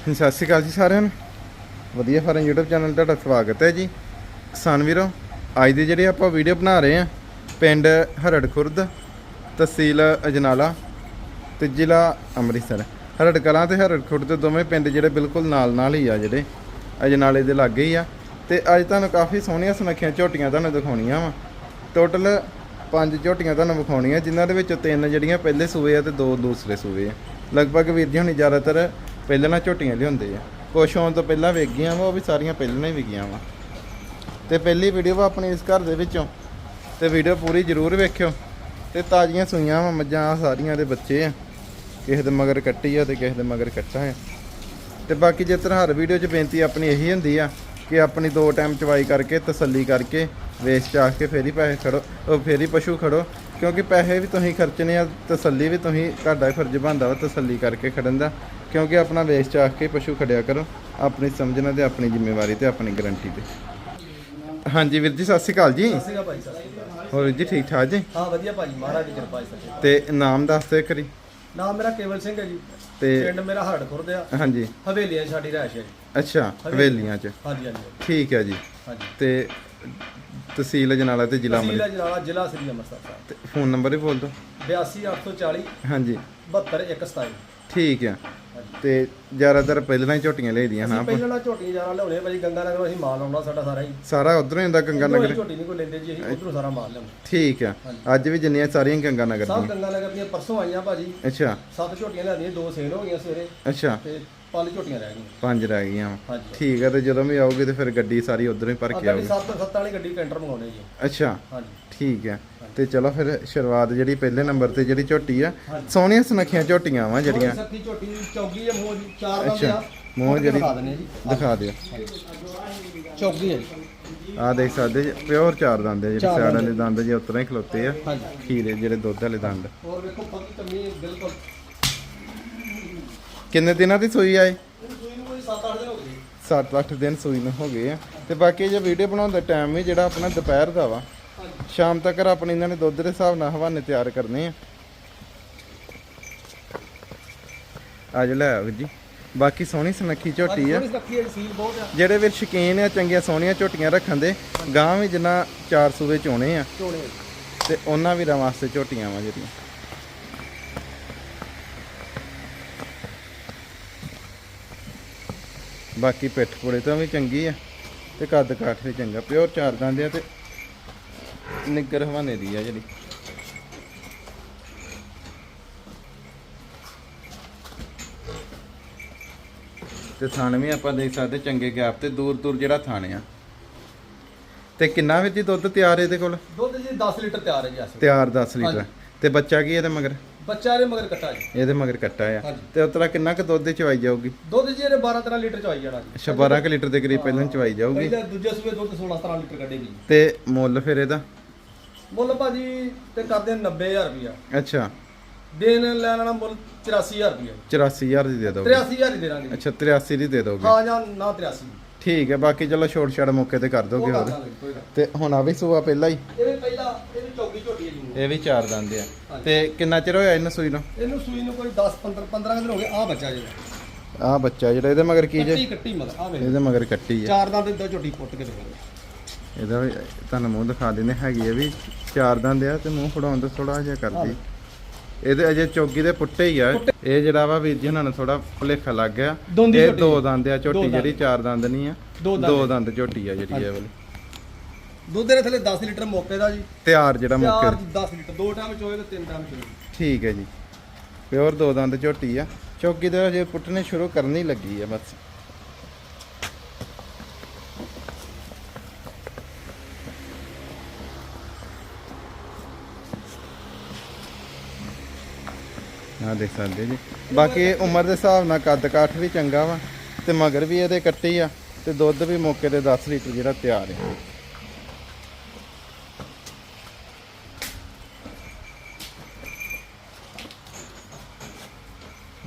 ਸਤਿ ਸ਼੍ਰੀ ਅਕਾਲ ਜੀ ਸਾਰਿਆਂ ਨੂੰ। ਵਧੀਆ ਫਾਰਮ YouTube ਚੈਨਲ ਤੁਹਾਡਾ ਸਵਾਗਤ ਹੈ ਜੀ। ਕਿਸਾਨ ਵੀਰੋ, ਅੱਜ ਦੀ ਜਿਹੜੀ ਆਪਾਂ ਵੀਡੀਓ ਬਣਾ ਰਹੇ ਆ ਪਿੰਡ ਹਰੜ ਖੁਰਦ, ਤਹਿਸੀਲ ਅਜਨਾਲਾ ਤੇ ਜ਼ਿਲ੍ਹਾ ਅੰਮ੍ਰਿਤਸਰ। ਹਰੜ ਕਲਾਂ ਤੇ ਹਰੜ ਖੁਰਦ ਦੇ ਦੋਵੇਂ ਪਿੰਡ ਜਿਹੜੇ ਬਿਲਕੁਲ ਨਾਲ ਨਾਲ ਹੀ ਆ ਜਿਹੜੇ, ਅਜਨਾਲੇ ਦੇ ਲਾਗੇ ਹੀ ਆ। ਤੇ ਅੱਜ ਤੁਹਾਨੂੰ ਕਾਫੀ ਸੋਹਣੀਆਂ ਸੁਨੱਖੀਆਂ ਝੋਟੀਆਂ ਤੁਹਾਨੂੰ ਦਿਖਾਉਣੀਆਂ ਵਾ। ਟੋਟਲ ਪੰਜ ਝੋਟੀਆਂ ਤੁਹਾਨੂੰ ਵਿਖਾਉਣੀਆਂ, ਜਿਨ੍ਹਾਂ ਦੇ ਵਿੱਚੋਂ ਤਿੰਨ ਜਿਹੜੀਆਂ ਪਹਿਲੇ ਸੂਏ ਆ ਤੇ ਦੋ ਦੂਸਰੇ ਸੂਏ ਆ। ਲਗਭਗ ਵੀਰ ਜੀ ਹੁਣੀ ਜ਼ਿਆਦਾਤਰ ਪਹਿਲਾਂ ਨਾਲ ਝੋਟੀਆਂ ਲਿਆਉਂਦੇ ਆ। ਕੁਛ ਹੋਣ ਤੋਂ ਪਹਿਲਾਂ ਵੇਖ ਗਈਆਂ ਵਾ, ਉਹ ਵੀ ਸਾਰੀਆਂ ਪਹਿਲਾਂ ਹੀ ਵਿਕੀਆਂ ਵਾ। ਤੇ ਪਹਿਲੀ ਵੀਡੀਓ ਵਾ ਆਪਣੀ ਇਸ ਘਰ ਦੇ ਵਿੱਚੋਂ। ਤੇ ਵੀਡੀਓ ਪੂਰੀ ਜ਼ਰੂਰ ਵੇਖਿਓ। ਤੇ ਤਾਜ਼ੀਆਂ ਸੂਈਆਂ ਵਾ ਮੱਝਾਂ ਸਾਰੀਆਂ ਦੇ ਬੱਚੇ ਆ। ਕਿਸੇ ਦੇ ਮਗਰ ਕੱਟੀ ਆ ਤੇ ਕਿਸੇ ਦੇ ਮਗਰ ਕੱਟਾ ਆ। ਤੇ ਬਾਕੀ ਜਿਸ ਤਰ੍ਹਾਂ ਹਰ ਵੀਡੀਓ 'ਚ ਬੇਨਤੀ ਆਪਣੀ ਇਹੀ ਹੁੰਦੀ ਆ ਕਿ ਆਪਣੀ ਦੋ ਟਾਈਮ ਚਵਾਈ ਕਰਕੇ, ਤਸੱਲੀ ਕਰਕੇ ਵੇਚ ਚਾਹ ਕੇ ਫੇਰ ਹੀ ਪੈਸੇ ਖੜੋ, ਉਹ ਫੇਰ ਹੀ ਪਸ਼ੂ ਖੜੋ। ਕਿਉਂਕਿ ਪੈਸੇ ਵੀ ਤੁਸੀਂ ਖਰਚਣੇ ਆ ਤਸੱਲੀ ਵੀ ਤੁਸੀਂ ਤੁਹਾਡਾ ਹੀ ਫਰਜ਼ ਬਣਦਾ ਵਾ ਤਸੱਲੀ ਕਰਕੇ ਖੜਨ ਦਾ। ਕਿਉਂਕਿ ਆਪਣਾ ਵੇਚ ਚਾਹ ਕੇ ਪਸ਼ੂ ਖੜਿਆ ਕਰੋ ਆਪਣੀ ਸਮਝਣਾ ਤੇ ਆਪਣੀ ਜ਼ਿੰਮੇਵਾਰੀ ਤੇ ਆਪਣੀ ਗਾਰੰਟੀ ਤੇ। ਹਾਂਜੀ ਵੀਰ ਜੀ ਸਤਿ ਸ਼੍ਰੀ ਅਕਾਲ ਜੀ। ਸਤਿ ਸ਼੍ਰੀ ਅਕਾਲ ਭਾਈ ਸਤਿ ਸ਼੍ਰੀ ਅਕਾਲ। ਹੋਰ ਵੀਰ ਜੀ ਠੀਕ ਠਾਕ ਜੀ? ਹਾਂ ਵਧੀਆ ਭਾਜੀ ਮਹਾਰਾਜ ਦੀ ਕਿਰਪਾ ਸੱਚੇ ਤੇ ਨਾਮ ਦੱਸ ਦਿਓ ਕਰੀ ਨਾਮ ਮੇਰਾ ਕੇਵਲ ਸਿੰਘ ਹੈ ਜੀ। ਤੇ ਪਿੰਡ ਮੇਰਾ ਹਰੜ ਖੁਰਦ ਆ। ਹਾਂਜੀ। ਹਵੇਲੀਆਂ ਸਾਡੀ ਰਹਿਸ਼ ਹੈ ਜੀ। ਅੱਛਾ ਹਵੇਲੀਆਂ 'ਚ। ਹਾਂਜੀ ਹਾਂਜੀ। ਠੀਕ ਹੈ ਜੀ। ਹਾਂਜੀ। ਤੇ ਤਹਿਸੀਲ ਜਨਾਲਾ ਤੇ ਜ਼ਿਲ੍ਹਾ ਤਹਿਸੀਲ ਅੰਮ੍ਰਿਤਸਰ। ਅਜਨਾਲਾ ਜ਼ਿਲ੍ਹਾ ਸ੍ਰੀ ਅੰਮ੍ਰਿਤਸਰ ਸਾਹਿਬ। ਤੇ ਫੋਨ ਨੰਬਰ ਵੀ ਬੋਲ ਦਿਓ। 82840 ਹਾਂਜੀ। 72127 ਠੀਕ ਆ। ਤੇ ਜ਼ਿਆਦਾਤਰ ਪਹਿਲਾਂ ਹੀ ਝੋਟੀਆਂ ਅਸੀਂ ਆਪਾਂ? ਪਹਿਲਾਂ ਨਾਲ ਝੋਟੀਆਂ ਜਾਣਾ ਲਿਆਉਣੇ ਭਾਜੀ ਗੰਗਾ ਨਗਰੋਂ ਅਸੀਂ ਮਾਲ ਆਉਣਾ ਸਾਡਾ ਸਾਰਾ ਹੀ। ਸਾਰਾ ਉਧਰੋਂ ਹੀ ਹੁੰਦਾ ਗੰਗਾ ਨਗਰ ਝੋਟੀ ਨਹੀਂ ਕੋਈ ਲੈਂਦੇ ਜੀ ਅਸੀਂ ਉਧਰੋਂ ਸਾਰਾ ਮਾਲ ਲਿਆਉਂਦੇ ਠੀਕ ਆ। ਅੱਜ ਵੀ ਜਿੰਨੀਆਂ ਸਾਰੀਆਂ ਗੰਗਾ ਨਗਰ ਸਭ ਦੀਆਂ। ਗੰਗਾ ਨਗਰ ਦੀਆਂ ਪਰਸੋਂ ਆਈਆਂ ਭਾਜੀ। ਅੱਛਾ। ਸੱਤ ਝੋਟੀਆਂ ਲਿਆਂਦੀਆਂ ਦੋ ਸੇਲ ਹੋ ਗਈਆਂ ਸਵੇਰੇ। ਅੱਛਾ। ਤੇ ਪੰਜ ਝੋਟੀਆਂ ਰਹਿ ਗਈਆਂ। ਪੰਜ ਰਹਿ ਗਈਆਂ। ਹਾਂਜੀ। ਠੀਕ ਆ ਤੇ ਜਦੋਂ ਵੀ ਆਓਗੇ ਤੇ ਫਿਰ ਗੱਡੀ ਸਾਰੀ ਉਧਰੋਂ ਹੀ ਭਰ ਕੇ ਅੱਗੇ ਆਓਗੇ ਸੱਤ ਸੱਤ ਵਾਲੀ ਗੱਡੀ ਕੈਂਟਰ ਮੰਗਾਉਣੇ ਜੀ। ਅੱਛਾ। ਹਾਂਜੀ। ਠੀਕ ਆ। ਤੇ ਚਲੋ ਫਿਰ ਸ਼ੁਰੂਆਤ ਜਿਹੜੀ ਪਹਿਲੇ ਨੰਬਰ ਤੇ ਜਿਹੜੀ ਝੋਟੀ ਆ। ਸੋਹਣੀਆਂ ਸੁਨੱਖੀਆਂ ਝੋਟੀਆਂ ਵਾ ਜਿਹੜੀਆਂ। ਸੱਤੀ ਝੋਟੀ ਚੌਗੀ ਹੈ ਮੋਹ ਜੀ ਚਾਰ ਦੰਦ ਅੱਛਾ, ਆ। ਮੂੰਹ ਜਿਹੜੀ- ਦਿਖਾ ਦਿੰਦੇ ਆ ਜੀ। ਦਿਖਾ ਦਿਓ। ਚੌਗੀ ਹੈ ਜੀ। ਆ ਦੇਖ ਸਕਦੇ ਜੀ ਪਿਓਰ ਚਾਰ ਦੰਦ ਆ ਜਿਹੜੇ ਚਾਰ ਦੰਦ। ਦੇ ਦੰਦ ਜੇ ਉਤਰਾਂ ਹੀ ਖਲੋਤੇ ਆ। ਹਾਂਜੀ। ਖੀਰੇ ਜਿਹੜੇ ਦੁੱਧ ਵਾਲੇ ਦੰਦ। ਹੋਰ ਵੇਖੋ ਪੱਕੀ ਹੈ ਬਿਲਕੁਲ। ਕਿੰਨੇ ਦਿਨਾਂ ਦੀ ਸੂਈ ਆਏ ਸੂਈ ਨੂੰ ਕੋਈ 7-8 ਦਿਨ ਹੋ ਗਏ। 7-8 ਦਿਨ ਸੂਈ ਨੂੰ ਹੋ ਗਏ ਆ। ਤੇ ਬਾਕੀ ਜੇ ਵੀਡੀਓ ਬਣਾਉਣ ਦਾ ਟਾਈਮ ਵੀ ਜਿਹੜਾ ਆਪਣਾ ਦੁਪਹਿਰ ਦਾ ਵਾ ਸ਼ਾਮ ਤੱਕ ਆਪਣੀ ਇਹਨਾਂ ਨੇ ਦੁੱਧ ਦੇ ਹਿਸਾਬ ਨਾਲ ਹਵਾਨੇ ਤਿਆਰ ਕਰਨੇ ਆ। ਅੱਜ ਲੈ ਆਓ ਜੀ। ਬਾਕੀ ਸੋਹਣੀ ਸੁਨੱਖੀ ਝੋਟੀ ਆ। ਜਿਹੜੇ ਵੀ ਸ਼ੌਕੀਨ ਆ ਚੰਗੀਆਂ ਸੋਹਣੀਆਂ ਝੋਟੀਆਂ ਰੱਖਣ ਦੇ ਗਾਂ ਵੀ ਜਿੰਨਾ ਚਾਰ ਸੂਵੇ ਚੋਣੇ ਆ। ਤੇ ਉਹਨਾਂ ਵੀਰਾਂ ਵਾਸਤੇ ਝੋਟੀਆਂ ਵਾ ਜਿਹੜੀਆਂ। ਬਾਕੀ ਪਿੱਠ ਪੁੜੇ ਤੋਂ ਵੀ ਚੰਗੀ ਆ ਤੇ ਕੱਦ ਕਾਠ ਵੀ ਚੰਗਾ ਪਿਓਰ ਚਾਰ ਦੰਦ ਆ ਤੇ ਨਿੱਗਰ ਹਵਾਨੇ ਦੀ ਆ ਜਿਹੜੀ। ਤੇ ਥਣ ਵੀ ਆਪਾਂ ਦੇਖ ਸਕਦੇ ਚੰਗੇ ਗੈਪ ਤੇ ਦੂਰ ਦੂਰ ਜਿਹੜਾ ਥਣ ਆ। ਤੇ ਕਿੰਨਾ ਵਿੱਚ ਦੁੱਧ ਤਿਆਰ ਇਹਦੇ ਕੋਲ? ਦੁੱਧ ਜੀ 10 ਲੀਟਰ ਤਿਆਰ ਹੈ ਜੀ ਅਸਲ ਤਿਆਰ 10 ਲੀਟਰ। ਤੇ ਬੱਚਾ ਕੀ ਇਹਦੇ ਮਗਰ? ਬੱਚਾ ਦੇ ਮਗਰ ਕੱਟਾ ਜੀ। ਇਹਦੇ ਮਗਰ ਕੱਟਾ ਆ। ਹਾਂਜੀ। ਤੇ ਉਤਰਾ ਕਿੰਨਾ ਕੁ ਦੁੱਧ ਚਵਾਈ ਜਾਊਗੀ? ਦੁੱਧ ਜੀ ਇਹਨੇ 12-13 ਲੀਟਰ ਚਵਾਈ ਜਾਣਾ ਜੀ। ਅੱਛਾ 12 ਕੁ ਲੀਟਰ ਦੇ ਕਰੀਬ ਪਹਿਲਾਂ ਚਵਾਈ ਜਾਊਗੀ। ਪਹਿਲਾਂ ਦੂਜੇ ਸੂਏ ਦੁੱਧ 16-17 ਲੀਟਰ ਕੱਢੇਗੀ ਤੇ ਮੁੱਲ ਫਿਰ ਇਹਦਾ? ਮੁੱਲ ਭਾਜੀ ਤੇ ਕਰਦੇ 90000 ਰੁਪਇਆ। ਅੱਛਾ। ਦੇਣ ਲੈਣ ਵਾਲਾ ਮੁੱਲ 83000 ਰੁਪਇਆ। 84000 ਦੀ ਦੇ ਦੋਗੇ। 83000 ਹੀ ਦੇ ਦਾਂਗੇ ਅੱਛਾ 83 ਦੀ ਦੇ ਦੋਗੇ। ਹਾਂ ਜਾਂ ਨਾ 83 ਠੀਕ ਹੈ ਬਾਕੀ ਚਲੋ ਛੋਟ ਛੜ ਮੌਕੇ ਤੇ ਕਰ ਦੋਗੇ ਹੋਰ। ਤੇ ਹੁਣ ਆ ਵੀ ਸੂਆ ਪਹਿਲਾਂ ਹੀ? ਨਹੀਂ। ਇਹ ਵੀ ਪਹਿਲਾਂ ਇਹ ਵੀ ਚੌਗੀ ਝੋਟੀ ਹੈ ਜੀ ਇਹ ਵੀ ਚਾਰ ਦੰਦ ਆ। ਤੇ ਕਿੰਨਾ ਚਿਰ ਹੋਇਆ ਇਹਨੂੰ ਸੂਈ ਨੂੰ? ਇਹਨੂੰ ਸੂਈ ਨੂੰ ਕੋਈ 10 15 15 ਦਿਨ ਹੋ ਗਏ ਆ ਬੱਚਾ ਜੀ ਆ ਬੱਚਾ ਜਿਹੜਾ ਇਹਦੇ ਮਗਰ ਕੀ ਜੇ? ਕੱਟੀ ਕੱਟੀ ਮਗਰ ਆ ਵੇਖ। ਇਹਦੇ ਮਗਰ ਕੱਟੀ ਆ। ਚਾਰ ਦੰਦ ਇਦਾਂ ਝੋਟੀ ਪੁੱਟ ਕੇ ਦੇਖੋ। ਇਹਦਾ ਵੀ ਤੁਹਾਨੂੰ ਮੂੰਹ ਦਿਖਾ ਦਿੰਦੇ ਹੈਗੀ ਆ ਵੀ ਚਾਰ ਦੰਦ ਆ ਤੇ ਮੂੰਹ ਫੜਾਉਣ ਤੋਂ ਥੋੜਾ ਜਿਹਾ ਕਰਦੀ। ਇਹਦੇ ਅਜੇ ਚੌਗੀ ਦੇ ਪੁੱਟੇ ਹੀ ਆ। ਇਹ ਜਿਹੜਾ ਵਾ ਵੀਰ ਜੀ ਉਹਨਾਂ ਨੂੰ ਥੋੜਾ ਭੁਲੇਖਾ ਲੱਗ ਗਿਆ। ਦੋਂਦੀ ਇਹ ਝੋਟੀ। ਦੋ ਦੰਦ ਆ ਦੋ ਝੋਟੀ ਦੰਦ। ਜਿਹੜੀ ਚਾਰ ਦੰਦ ਨਹੀਂ ਆ। ਦੋ ਦੰਦ। ਦੋ ਦੰਦ। ਝੋਟੀ ਆ ਜਿਹੜੀ ਇਹ ਵਾਲੀ। ਦੁੱਧ ਦੇ ਥੱਲੇ 10 ਲੀਟਰ ਮੌਕੇ ਦਾ ਜੀ। ਤਿਆਰ ਜਿਹੜਾ ਚਾਰ ਮੁੱਕੇ 10 ਲੀਟਰ ਦੋ ਟਾਈਮ ਚੋਏ ਤੇ ਤਿੰਨ ਟਾਈਮ ਚੋਏ। ਠੀਕ ਹੈ ਜੀ। ਪਿਓਰ ਦੋ ਦੰਦ ਝੋਟੀ ਆ। ਚੌਗੀ ਦੇ ਅਜੇ ਪੁੱਟਣੇ ਸ਼ੁਰੂ ਕਰਨੀ ਲੱਗੀ ਆ ਬਸ। ਆ ਦੇਖ ਸਕਦੇ ਜੀ। ਬਾਕੀ ਉਮਰ ਦੇ ਹਿਸਾਬ ਨਾਲ ਕੱਦ ਕਾਠ ਵੀ ਚੰਗਾ ਵਾ ਤੇ ਮਗਰ ਵੀ ਇਹਦੇ ਕੱਟੀ ਆ ਤੇ ਦੁੱਧ ਵੀ ਮੌਕੇ ਤੇ 10 ਲੀਟਰ ਜਿਹੜਾ ਤਿਆਰ ਹੈ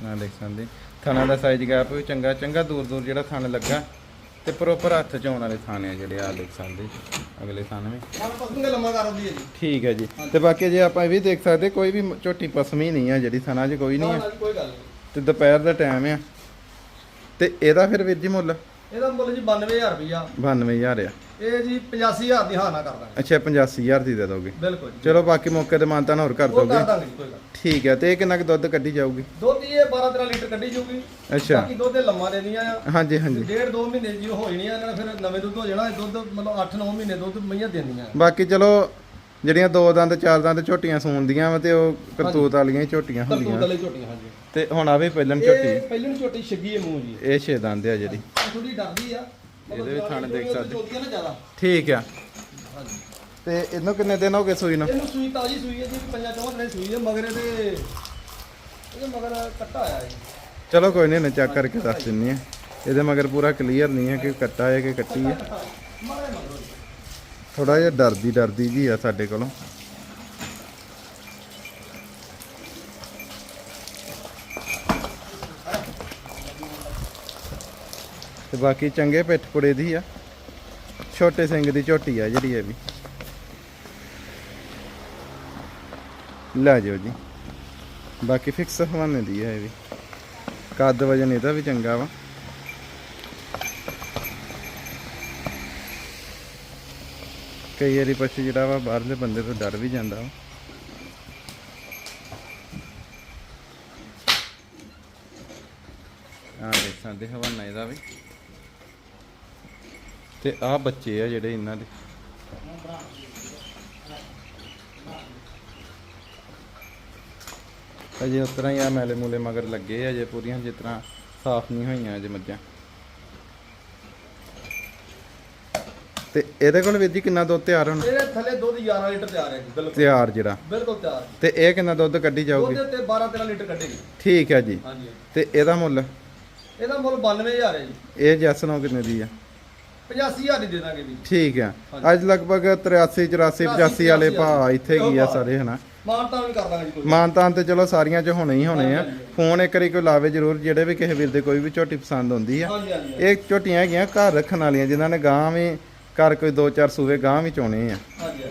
ਨਾ ਦੇਖ ਸਕਦੇ। ਥਣਾ ਦਾ ਸਾਈਜ਼ ਗੈਪ ਵੀ ਚੰਗਾ ਚੰਗਾ ਦੂਰ ਦੂਰ ਜਿਹੜਾ ਥਣ ਲੱਗਾ ਤੇ ਪ੍ਰੋਪਰ ਹੱਥ ਚ ਆਉਣ ਵਾਲੇ ਥਾਣੇ ਆ ਜਿਹੜੇ ਆ ਦੇਖ ਸਕਦੇ। ਅਗਲੇ ਥਾਣੇ ਵੀ। ਮਨ ਪਸੰਦ ਲੰਮਾ ਕਰ ਹੁੰਦੀ ਹੈ ਜੀ ਠੀਕ ਹੈ ਜੀ। ਤੇ ਬਾਕੀ ਜੇ ਆਪਾਂ ਇਹ ਵੀ ਦੇਖ ਸਕਦੇ ਕੋਈ ਵੀ ਝੋਟੀ ਪਸਮੀ ਨਹੀਂ ਆ ਜਿਹੜੀ ਥਣਾ 'ਚ ਕੋਈ ਨਹੀਂ ਆ। ਨਾ ਜੀ, ਕੋਈ ਗੱਲ ਨਹੀਂ। ਤੇ ਦੁਪਹਿਰ ਦਾ ਟਾਈਮ ਆ। ਤੇ ਇਹਦਾ ਫਿਰ ਵੀਰ ਜੀ ਮੁੱਲ? ਇਹਦਾ ਮੁੱਲ ਜੀ 92000 ਰੁਪਇਆ 92000 ਆ। ਇਹ ਜੀ 85000 ਦੀ ਹਾਂ ਨਾ ਕਰ ਦਾਂਗੇ। ਅੱਛਾ 85000 ਦੀ ਦੇ ਦੋਗੇ। ਬਿਲਕੁਲ ਜੀ। ਚਲੋ ਬਾਕੀ ਮੌਕੇ ਤੇ ਮਾਨਤਾ ਹੋਰ ਕਰ ਉਹ ਕਰ ਦੋਗੇ ਦਾਂਗੇ ਜੀ ਕੋਈ ਗੱਲ। ਨੀ। ਠੀਕ ਹੈ ਤੇ ਇਹ ਕਿੰਨਾ ਕੁ ਦੁੱਧ ਕੱਢੀ ਜਾਊਗੀ? ਦੁੱਧ ਇਹ 12 13 ਲੀਟਰ ਕੱਢੀ ਜਾਊਗੀ। ਅੱਛਾ। ਬਾਕੀ ਦੁੱਧ ਇਹ ਲੰਮਾ ਦੇਣੀਆਂ ਆ। ਹਾਂਜੀ ਹਾਂਜੀ। ਡੇਢ ਦੋ ਮਹੀਨੇ ਜੀ ਹੋ ਜਾਣੀ ਆ ਇਹਨਾਂ ਨੇ ਫਿਰ ਨਵੇਂ ਦੁੱਧ ਹੋ ਜਾਣਾ ਇਹ ਦੁੱਧ ਮਤਲਬ 8-9 ਮਹੀਨੇ ਦੁੱਧ ਮਈਆਂ ਦਿੰਦੀਆਂ ਬਾਕੀ ਚਲੋ ਜਿਹੜੀਆਂ ਦੋ ਦੰਦ ਚਾਰ ਦੰਦ ਝੋਟੀਆਂ ਸੂਣਦੀਆਂ ਵਾ ਤੇ ਉਹ ਕਰਤੂਤ ਵਾਲੀਆਂ ਹੀ ਝੋਟੀਆਂ ਕਰਤੂਤ ਹੁੰਦੀਆਂ। ਵਾਲੇ ਝੋਟੀਆਂ ਹਾਂਜੀ। ਤੇ ਹੁਣ ਝੋਟੀ ਇਹ ਪਹਿਲੀ ਨੂੰ ਝੋਟੀ ਛੱਗੀ ਹੈ ਮੂੰਹ ਜੀ। ਇਹ ਛੇ ਦੰਦ ਆ ਜਿਹੜੀ। ਥੋੜੀ ਡਰਦੀ ਆ। ਇਹਦੇ ਵੀ ਥਣ ਦੇਖ ਸਕਦੇ। ਚੋਦੀਆਂ ਨਾ ਜ਼ਿਆਦਾ। ਠੀਕ ਆ। ਤੇ ਇਹਨੂੰ ਕਿੰਨੇ ਦਿਨ ਹੋ ਗਏ ਸੂਈ ਨੂੰ? ਇਹਨੂੰ ਸੂਈ ਤਾਜੀ ਸੂਈ ਹੈ ਜੀ ਪੰਜਾਂ ਚੌਂ ਦਿਨਾਂ ਸੂਈ ਹੈ ਮਗਰ ਇਹਦੇ ਇਹਦੇ ਮਗਰ ਕੱਟਾ ਆਇਆ ਹੈ ਚਲੋ ਕੋਈ ਨਹੀਂ ਨਾ ਚੈੱਕ ਕਰਕੇ ਦੱਸ ਦਿੰਨੀ ਆ। ਇਹਦੇ ਮਗਰ ਪੂਰਾ ਕਲੀਅਰ ਨਹੀਂ ਹੈ ਕਿ ਕੱਟਾ ਹੈ ਕਿ ਕੱਟੀ ਹੈ। ਥੋੜਾ ਜਿਹਾ ਡਰਦੀ ਡਰਦੀ ਜੀ। ਆ ਸਾਡੇ ਕੋਲੋਂ। ਤੇ ਬਾਕੀ ਚੰਗੇ ਪਿੱਠ ਪੁੜੇ ਦੀ ਆ। ਛੋਟੇ ਸਿੰਘ ਦੀ ਝੋਟੀ ਆ ਜਿਹੜੀ ਇਹ ਵੀ। ਲੈ ਜਾਓ ਜੀ। ਬਾਕੀ ਫਿਕਸ ਹਵਾਨੇ ਦੀ ਆ ਇਹ ਵੀ। ਕੱਦ ਵਜਨ ਇਹਦਾ ਵੀ ਚੰਗਾ ਵਾ। ਕਈ ਵਾਰੀ ਪਸ਼ੂ ਜਿਹੜਾ ਵਾ ਬਾਹਰਲੇ ਬੰਦੇ ਤੋਂ ਡਰ ਵੀ ਜਾਂਦਾ ਵਾ। ਆ ਦੇਖ ਸਕਦੇ ਹਵਾਨਾ ਇਹਦਾ ਵੀ। ਤੇ ਆ ਬੱਚੇ ਆ ਜਿਹੜੇ ਇਹਨਾਂ ਦੇ। ਅਜੇ ਉਸ ਤਰ੍ਹਾਂ ਹੀ ਆ ਮੈਲੇ ਮੂਲੇ ਮਗਰ ਲੱਗੇ ਆ ਅਜੇ ਪੂਰੀਆਂ ਜਿਸ ਤਰ੍ਹਾਂ ਸਾਫ਼ ਨਹੀਂ ਹੋਈਆਂ ਅਜੇ ਮੱਝਾਂ। ਤੇ ਇਹਦੇ ਕੋਲ ਵੀਰ ਜੀ ਕਿੰਨਾ ਦੁੱਧ ਤਿਆਰ ਹੋਣਾ? ਇਹਦੇ ਥੱਲੇ ਦੁੱਧ 11 ਲੀਟਰ ਤਿਆਰ ਹੈ ਜੀ ਬਿਲਕੁਲ। ਤਿਆਰ ਜਿਹੜਾ। ਬਿਲਕੁਲ ਤਿਆਰ। ਤੇ ਇਹ ਕਿੰਨਾ ਦੁੱਧ ਕੱਢੀ ਜਾਊਗੀ? ਦੁੱਧ ਤੇ 12 13 ਲੀਟਰ ਕੱਢੇਗੀ। ਠੀਕ ਹੈ ਜੀ। ਹਾਂਜੀ। ਤੇ ਇਹਦਾ ਮੁੱਲ? ਇਹਦਾ ਮੁੱਲ 92000 ਹੈ ਜੀ। ਇਹ ਜੈਸ ਨੋ ਕਿੰਨੇ ਦੀ ਆ? 85000 ਦੀ ਦੇ ਦਾਂਗੇ ਜੀ ਠੀਕ ਆ। ਅੱਜ ਲਗਭਗ 83 84 85 ਵਾਲੇ ਭਾ ਇੱਥੇ ਕੀ ਆ ਸਾਰੇ ਹਨਾ। ਮਾਨਤਾ ਵੀ ਕਰ ਦਾਂਗੇ ਜੀ ਕੋਈ। ਮਾਨਤਾਨ ਤੇ ਚਲੋ ਸਾਰੀਆਂ ਚ ਹੋਣੇ ਹੀ ਹੋਣੇ ਆ। ਫੋਨ ਇੱਕ ਵਾਰੀ ਕੋਈ ਲਾਵੇ ਜਰੂਰ ਜਿਹੜੇ ਵੀ ਕਿਸੇ ਵੀਰ ਦੇ ਕੋਈ ਵੀ ਝੋਟੀ ਪਸੰਦ ਹੁੰਦੀ ਆ। ਹਾਂਜੀ ਹਾਂਜੀ ਇਹ ਝੋਟੀਆਂ ਹੈਗੀਆਂ ਘਰ ਰੱਖਣ ਵਾਲੀਆਂ ਜਿਨ੍ਹਾਂ ਨੇ ਗਾਂ ਵੀ ਘਰ ਕੋਈ 2-4 ਸੂਵੇ ਗਾਂ ਵੀ ਚੋਣੇ ਆ। ਹਾਂਜੀ।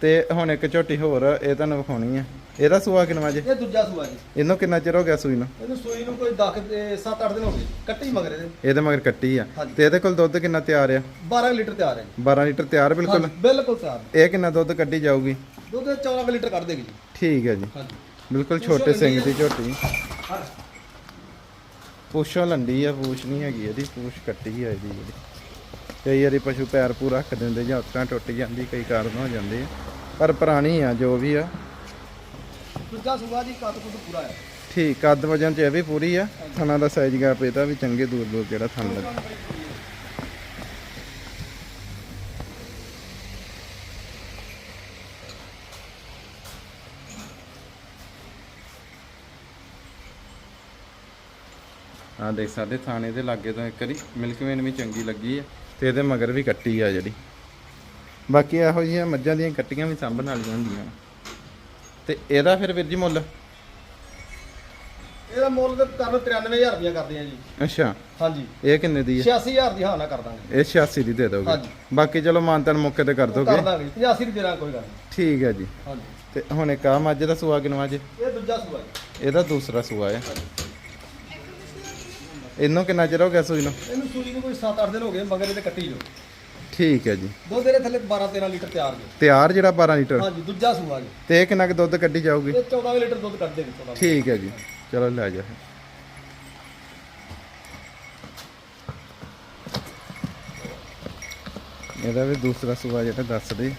ਤੇ ਹੁਣ ਇੱਕ ਝੋਟੀ ਹੋਰ ਇਹ ਤੁਹਾਨੂੰ ਵਿਖਾਉਣੀ ਆ। ਇਹਦਾ ਸੂਆ ਕਿੰਨਾ ਜੇ? ਇਹ ਦੂਜਾ ਸੂਆ ਜੀ। ਇਹਨੂੰ ਕਿੰਨਾ ਚਿਰ ਹੋ ਗਿਆ ਸੂਈ ਨੂੰ? ਇਹਨੂੰ ਸੂਈ ਨੂੰ ਕੋਈ 10 7-8 ਦਿਨ ਹੋ ਗਏ ਕੱਟੀ ਮਗਰ ਇਹਦੇ। ਇਹਦੇ ਮਗਰ ਕੱਟੀ ਆ। ਤੇ ਇਹਦੇ ਕੋਲ ਦੁੱਧ ਕਿੰਨਾ ਤਿਆਰ ਆ? 12 ਲੀਟਰ ਤਿਆਰ ਹੈ ਜੀ। 12 ਲੀਟਰ ਤਿਆਰ ਬਿਲਕੁਲ? ਬਿਲਕੁਲ ਤਿਆਰ। ਇਹ ਕਿੰਨਾ ਦੁੱਧ ਕੱਢੀ ਜਾਊਗੀ? ਦੁੱਧ 14 ਕੁ ਲੀਟਰ ਕੱਢ ਦੇਗੀ ਜੀ। ਠੀਕ ਹੈ ਜੀ। ਬਿਲਕੁਲ ਛੋਟੇ ਸਿੰਘ ਦੀ ਝੋਟੀ। ਪੂਛੋਂ ਲੰਡੀ ਆ ਪੂਛ ਨਹੀਂ ਹੈਗੀ ਇਹਦੀ ਪੂਛ ਕੱਟੀ ਆ ਇਹਦੀ। ਜਿਹੜੀ ਕਈ ਵਾਰੀ ਪਸ਼ੂ ਪੈਰ ਪੂਰਾ ਰੱਖ ਦਿੰਦੇ ਜਾਂ ਉੱਤਾਂ ਟੁੱਟ ਜਾਂਦੀ ਕਈ ਕਾਰਨ ਹੋ ਜਾਂਦੇ ਆ। ਪਰ ਪੁਰਾਣੀ ਆ ਜੋ ਵੀ ਆ ਦੂਜਾ ਸੂਆ ਜੀ ਕੱਦ ਕੁੱਦ ਪੂਰਾ ਹੈ। ਠੀਕ ਕੱਦ ਵਜਨ ਚ ਇਹ ਵੀ ਪੂਰੀ ਆ। ਥਣਾ ਦਾ ਸਾਈਜ਼ ਗੈਪ ਇਹਦਾ ਵੀ ਚੰਗੇ ਦੂਰ ਦੂਰ ਜਿਹੜਾ ਥਣ ਲੱਗ। ਆ ਦੇਖ ਸਕਦੇ ਥਾਣੇ ਦੇ ਲਾਗੇ ਤੋਂ ਇੱਕ ਵਾਰੀ ਮਿਲਕ ਵੇਨ ਵੀ ਚੰਗੀ ਲੱਗੀ ਆ ਤੇ ਇਹਦੇ ਮਗਰ ਵੀ ਕੱਟੀ ਆ ਜਿਹੜੀ। ਬਾਕੀ ਇਹੋ ਜਿਹੀਆਂ ਮੱਝਾਂ ਦੀਆਂ ਕੱਟੀਆਂ ਵੀ ਸਾਂਭਣ ਵਾਲੀਆਂ ਹੁੰਦੀਆਂ। ਤੇ ਇਹਦਾ ਫਿਰ ਵੀਰ ਜੀ ਮੁੱਲ? ਇਹਦਾ ਮੁੱਲ ਤੇ ਕਰਨ 93000 ਰੁਪਇਆ ਕਰਦੇ ਆ ਜੀ। ਅੱਛਾ। ਹਾਂਜੀ। ਇਹ ਕਿੰਨੇ ਦੀ ਹੈ? 86000 ਦੀ ਹਾਂ ਨਾ ਕਰ ਦਾਂਗੇ। ਇਹ 86 ਦੀ ਦੇ ਦੋਗੇ। ਹਾਂਜੀ। ਬਾਕੀ ਚਲੋ ਮਾਨਤਨ ਮੌਕੇ ਤੇ ਕਰ ਦੋਗੇ। ਕਰ ਦਾਂਗੇ। 85 ਦੀ ਦੇ ਦਾਂਗੇ ਕੋਈ ਗੱਲ ਨਹੀਂ। ਠੀਕ ਹੈ ਜੀ। ਹਾਂਜੀ। ਤੇ ਹੁਣ ਇੱਕ ਆ ਮੱਝ ਦਾ ਸੂਆ ਕਿਨਵਾ ਜੇ? ਇਹ ਦੂਜਾ ਸੂਆ ਜੀ। ਇਹਦਾ ਦੂਸਰਾ ਸੂਆ ਹੈ। ਇਹਨੂੰ ਕਿੰਨਾ ਚਿਰ ਹੋ ਗਿਆ ਸੂਈ ਨੂੰ? ਇਹਨੂੰ ਸੂਈ ਨੂੰ ਕੋਈ 7-8 ਦਿਨ ਹੋ ਗਏ ਮਗਰ ਇਹਦੇ ਕੱਟੀ ਜੋ ਠੀਕ ਹੈ ਜੀ। ਦੁੱਧ ਇਹਦੇ ਥੱਲੇ 12-13 ਲੀਟਰ ਤਿਆਰ ਜੀ। ਤਿਆਰ ਜਿਹੜਾ 12 ਲੀਟਰ? ਹਾਂਜੀ ਦੂਜਾ ਸੂਆ ਜੀ। ਤੇ ਕਿੰਨਾ ਕੁ ਦੁੱਧ ਕੱਢੀ ਜਾਊਗੀ? ਇਹ 14 ਲੀਟਰ ਦੁੱਧ ਕੱਢ ਦੇਗੀ 14 ਠੀਕ ਹੈ ਜੀ। ਚਲੋ ਲੈ ਜਾ। ਇਹਦਾ ਵੀ ਦੂਸਰਾ ਸੂਆ ਜਿਹੜਾ ਦੱਸ ਦੇ।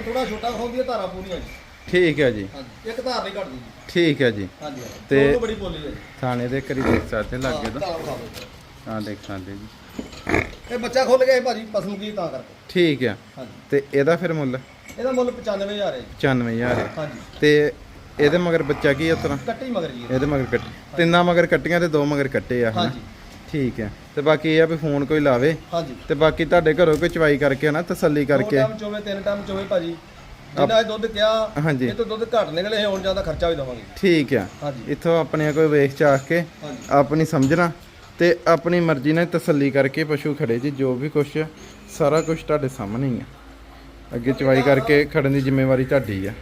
ਨਾਲ ਥੋੜਾ ਛੋਟਾ ਹੁੰਦੀ ਹੈ ਧਾਰਾ ਪੂਰੀਆਂ ਜੀ। ਠੀਕ ਹੈ ਜੀ। ਹਾਂਜੀ ਇੱਕ ਧਾਰ ਨਹੀਂ ਘਟਦੀ ਜੀ। ਠੀਕ ਹੈ ਜੀ। ਹਾਂਜੀ ਤੇ- ਬੜੀ ਬੋਲੀ ਹੈ। ਥਾਣੇ ਦੇ ਕਰੀ ਦੇਖ ਸਕਦੇ ਲਾਗੇ ਤੋਂ। ਹਾਂ ਦੇਖ ਸਕਦੇ ਜੀ। ਇਹ ਬੱਚਾ ਖੁੱਲ ਗਿਆ ਸੀ ਭਾਜੀ ਪਸਮ ਕੀ ਤਾਂ ਕਰਕੇ। ਠੀਕ ਹਾਂਜੀ। ਤੇ ਇਹਦਾ ਫਿਰ ਮੁੱਲ? ਇਹਦਾ ਮੁੱਲ 95000 ਹੈ ਜੀ। 94000 ਹੈ। ਹਾਂਜੀ। ਤੇ ਇਹਦੇ ਮਗਰ ਬੱਚਾ ਕੀ ਇਸ ਤਰ੍ਹਾਂ? ਕੱਟੀ ਮਗਰ ਜੀ ਇਹਦੇ। ਮਗਰ ਕੱਟ। ਤਿੰਨਾਂ ਮਗਰ ਕੱਟੀਆਂ ਤੇ ਦੋ ਮਗਰ ਕੱਟੇ ਆ ਹਾਂਜੀ। ਠੀਕ ਹੈ। ਤੇ ਬਾਕੀ ਇਹ ਆ ਵੀ ਫੋਨ ਕੋਈ ਲਾਵੇ। ਹਾਂਜੀ। ਤੇ ਬਾਕੀ ਤੁਹਾਡੇ ਘਰੋਂ ਕੋਈ ਚਵਾਈ ਕਰਕੇ ਨਾ ਤਸੱਲੀ ਦੋ ਕਰਕੇ। ਟਾਈਮ ਚੋਵੇ ਤਿੰਨ ਟਾਈਮ ਚੋਵੇ ਭਾਜੀ। ਜਿੰਨਾ ਇਹ ਦੁੱਧ ਕਿਹਾ ਹਾਂਜੀ। ਇਹ ਤੋਂ ਦੁੱਧ ਘੱਟ ਨਿਕਲੇ ਹੁਣ ਜਾਂਦਾ ਖਰਚਾ ਵੀ ਦਵਾਂਗੇ। ਠੀਕ ਆ ਹਾਂਜੀ। ਇੱਥੋਂ ਆਪਣੀਆਂ ਕੋਈ ਵੇਖ ਚਾਖ ਕੇ ਹਾਂਜੀ। ਆਪਣੀ ਸਮਝਣਾ ਤੇ ਆਪਣੀ ਮਰਜ਼ੀ ਨਾਲ ਤਸੱਲੀ ਕਰਕੇ ਪਸ਼ੂ ਖੜੇ ਜੀ ਜੋ ਵੀ ਕੁਛ ਆ, ਸਾਰਾ ਕੁਝ ਤੁਹਾਡੇ ਸਾਹਮਣੇ ਹੀ ਆ। ਅੱਗੇ ਚਵਾਈ ਕਰਕੇ ਖੜਨ ਦੀ ਜ਼ਿੰਮੇਵਾਰੀ ਤੁਹਾਡੀ ਆ।